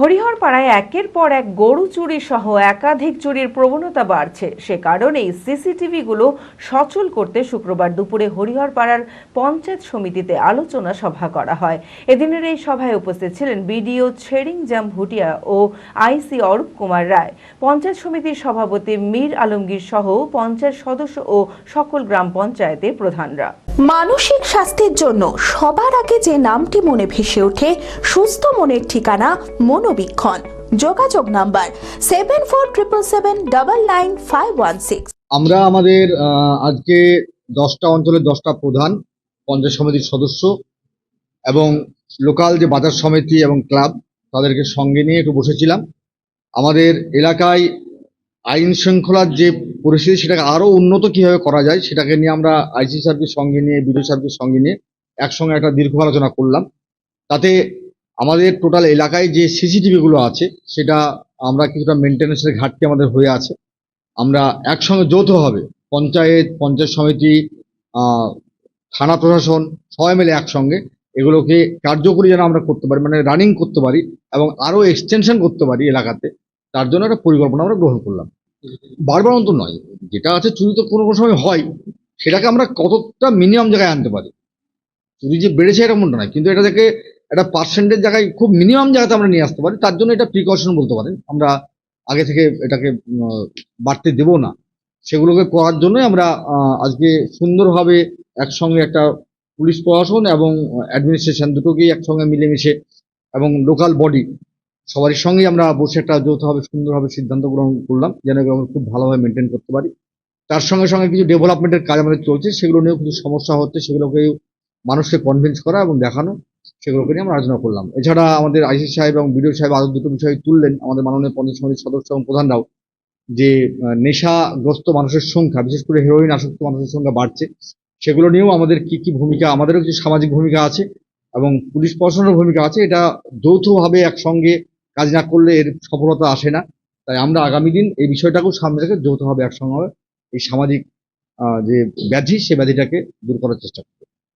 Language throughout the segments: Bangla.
হরিহরপাড়ায় একের পর এক গরু চুরি সহ একাধিক চুরির প্রবণতা বাড়ছে। সে কারণেই সিসিটিভিগুলো সচল করতে শুক্রবার দুপুরে হরিহরপাড়ার পঞ্চায়েত সমিতিতে আলোচনা সভা করা হয়। এদিনের এই সভায় উপস্থিত ছিলেন বিডিও ছেড়িংজাম ভুটিয়া ও আইসি অরূপ কুমার রায়। পঞ্চায়েত সমিতির সভাপতি মীর আলমগীর সহ পঞ্চায়েত সদস্য ও সকল গ্রাম পঞ্চায়েতের প্রধানরা। মানসিক স্বাস্থ্যের জন্য সবার আগে যে নামটি মনে ভেসে ওঠে, সুস্থ মনের ঠিকানা মনোবীক্ষণ যোগাযোগ number seven four triple seven double nine five one six আমরা আমাদের আজকে দশটা অঞ্চলের দশটা প্রধান পঞ্চায়েত সমিতির সদস্য এবং লোকাল যে বাজার সমিতি এবং ক্লাব, তাদেরকে সঙ্গে নিয়ে একটু বসেছিলাম। আমাদের এলাকায় আইন শৃঙ্খলার যে পরিস্থিতি, সেটাকে আরও উন্নত কীভাবে করা যায়, সেটাকে নিয়ে আমরা আইসি সাহেবকে সঙ্গে নিয়ে, বিডিও সাহেবকে সঙ্গে নিয়ে একসঙ্গে একটা দীর্ঘ আলোচনা করলাম। তাতে আমাদের টোটাল এলাকায় যে সিসিটিভি গুলো আছে, সেটা আমরা কিছুটা মেনটেন্যান্সের ঘাটতি আমাদের হয়ে আছে। আমরা একসঙ্গে যৌথভাবে, পঞ্চায়েত পঞ্চায়েত সমিতি থানা প্রশাসন, সবাই মিলে একসঙ্গে এগুলোকে কার্যকরী যেন আমরা করতে পারি মানে রানিং করতে পারি এবং আরও এক্সটেনশন করতে পারি এলাকাতে, তার জন্য একটা পরিকল্পনা আমরা গ্রহণ করলাম। বারবার অন্তর নয়, যেটা আছে চুরি তো কোনো কোনো সময় হয়, সেটাকে আমরা কতটা মিনিমাম জায়গায় আনতে পারি? চুরি যে বেড়েছে এরকমটা নয়, কিন্তু এটা থেকে একটা পার্সেন্টের জায়গায় খুব মিনিমাম জায়গাতে আমরা নিয়ে আসতে পারি, তার জন্য এটা প্রিকশন বলতে পারেন। আমরা আগে থেকে এটাকে বাড়তে দেব না। সেগুলোকে করার জন্যই আমরা আজকে সুন্দরভাবে একসঙ্গে একটা পুলিশ প্রশাসন এবং অ্যাডমিনিস্ট্রেশন দুটোকেই একসঙ্গে মিলেমিশে এবং লোকাল বডি সবারই সঙ্গে আমরা বসে একটা যৌথভাবে সুন্দরভাবে সিদ্ধান্ত গ্রহণ করলাম, যেন আমরা খুব ভালোভাবে মেনটেন করতে পারি। তার সঙ্গে সঙ্গে কিছু ডেভেলপমেন্টের কাজ আমাদের চলছে, সেগুলো নিয়েও কিছু সমস্যা হচ্ছে সেগুলোকে মানুষকে কনভিন্স করা এবং দেখানো। সেগুলোকে নিয়ে আমরা আলোচনা করলাম। এছাড়া আমাদের আইসি সাহেব এবং বিডিও সাহেব আরও দুটো বিষয় তুললেন। আমাদের মাননীয় পঞ্চায়েত সমিতির সদস্য এবং প্রধানরাও যে নেশাগ্রস্ত মানুষের সংখ্যা, বিশেষ করে হেরোইন আসক্ত মানুষের সংখ্যা বাড়ছে, সেগুলো নিয়েও আমাদের কি কি ভূমিকা, আমাদেরও কিছু সামাজিক ভূমিকা আছে এবং পুলিশ প্রশাসনের ভূমিকা আছে। এটা যৌথভাবে একসঙ্গে কাজ না করলে এর সফলতা আসে না। তাই আমরা আগামী দিন এই বিষয়টাকেও সামনে রেখে যৌথভাবে একসঙ্গে এই সামাজিক যে ব্যাধি, সে ব্যাধিটাকে দূর করার চেষ্টা করব।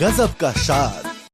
गजब का शाद